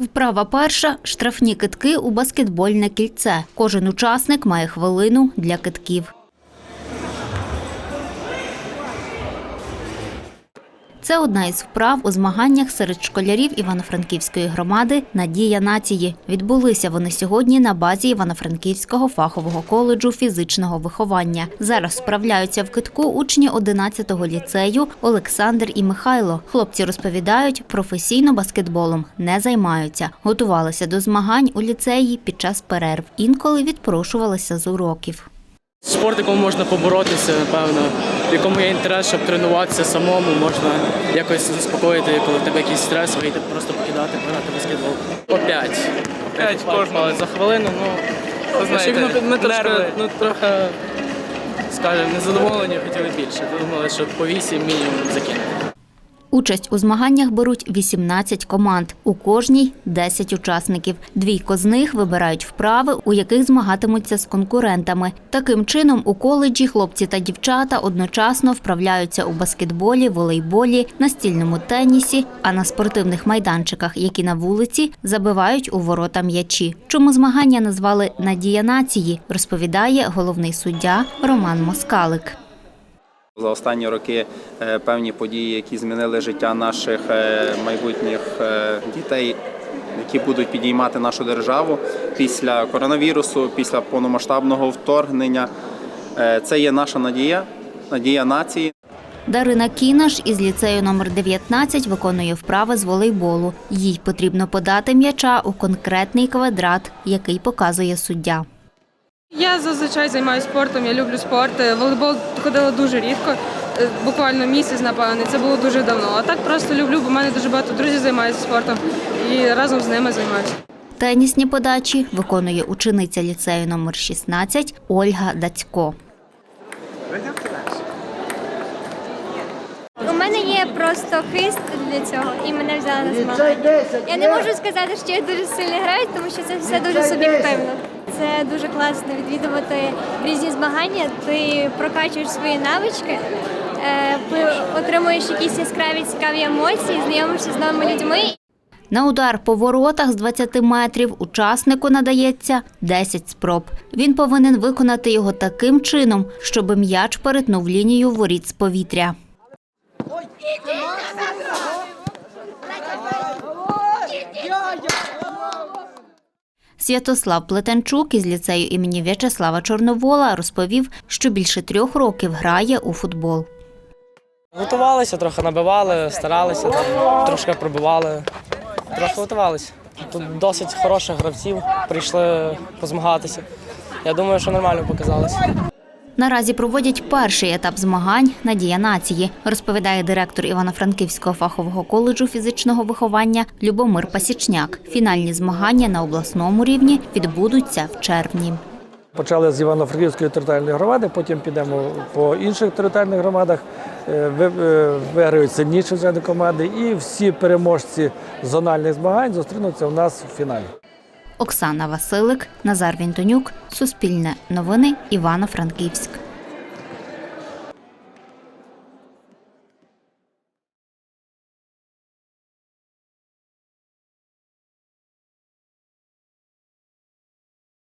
Вправа перша штрафні китки у баскетбольне кільце. Кожен учасник має хвилину для китків. Це одна із вправ у змаганнях серед школярів Івано-Франківської громади Надія нації. Відбулися вони сьогодні на базі Івано-Франківського фахового коледжу фізичного виховання. Зараз справляються в китку учні 11-го ліцею Олександр і Михайло. Хлопці розповідають, професійно баскетболом не займаються. Готувалися до змагань у ліцеї під час перерв. Інколи відпрошувалися з уроків. Спорт, якому можна поборотися, напевно, в якому є інтерес, щоб тренуватися самому, можна якось заспокоїти, коли в тебе якийсь стрес, вийти просто покидати, грати баскетбол. По п'ять. П'ять кожного. За хвилину, ну, Ви знаєте, ми, ми трошки, нерви. ну, трохи, скажімо, незадоволені, хотіли більше. Думали, що по вісім мінімум закинути. Участь у змаганнях беруть 18 команд. У кожній 10 учасників. Двійко з них вибирають вправи, у яких змагатимуться з конкурентами. Таким чином, у коледжі хлопці та дівчата одночасно вправляються у баскетболі, волейболі, настільному тенісі, а на спортивних майданчиках, які на вулиці, забивають у ворота м'ячі. Чому змагання назвали Надія нації, розповідає головний суддя Роман Москалик. За останні роки е, певні події, які змінили життя наших е, майбутніх е, дітей, які будуть підіймати нашу державу після коронавірусу, після повномасштабного вторгнення. Це є наша надія, надія нації. Дарина Кінаш із ліцею номер 19 виконує вправи з волейболу. Їй потрібно подати м'яча у конкретний квадрат, який показує суддя. Я зазвичай займаюся спортом, я люблю спорт. Е, Волейбол ходила дуже рідко, е, буквально місяць, напевне. Це було дуже давно. А так просто люблю, бо в мене дуже багато друзів займаються спортом і разом з ними займаюся. Тенісні подачі виконує учениця ліцею номер 16 Ольга Дацько. У мене є просто хист для цього, і мене взяли на змагання. Я не можу сказати, що я дуже сильно граю, тому що це все дуже суб'єктивно. Це дуже класно відвідувати різні змагання. Ти прокачуєш свої навички, е, отримуєш якісь яскраві цікаві емоції, знайомишся з новими людьми. На удар по воротах з 20 метрів учаснику надається 10 спроб. Він повинен виконати його таким чином, щоб м'яч перетнув лінію воріт з повітря. Святослав Плетенчук із ліцею імені В'ячеслава Чорновола розповів, що більше трьох років грає у футбол. Готувалися, трохи набивали, старалися, трошки пробивали, трохи готувалися. Тут досить хороших гравців прийшли позмагатися. Я думаю, що нормально показалося. Наразі проводять перший етап змагань Надія нації, розповідає директор Івано-Франківського фахового коледжу фізичного виховання Любомир Пасічняк. Фінальні змагання на обласному рівні відбудуться в червні. Почали з Івано-Франківської територіальної громади, потім підемо по інших територіальних громадах, е, е, виграють сильніші вже команди, і всі переможці зональних змагань зустрінуться у нас в фіналі. Оксана Василик, Назар Вінтонюк, Суспільне новини, Івано-Франківськ.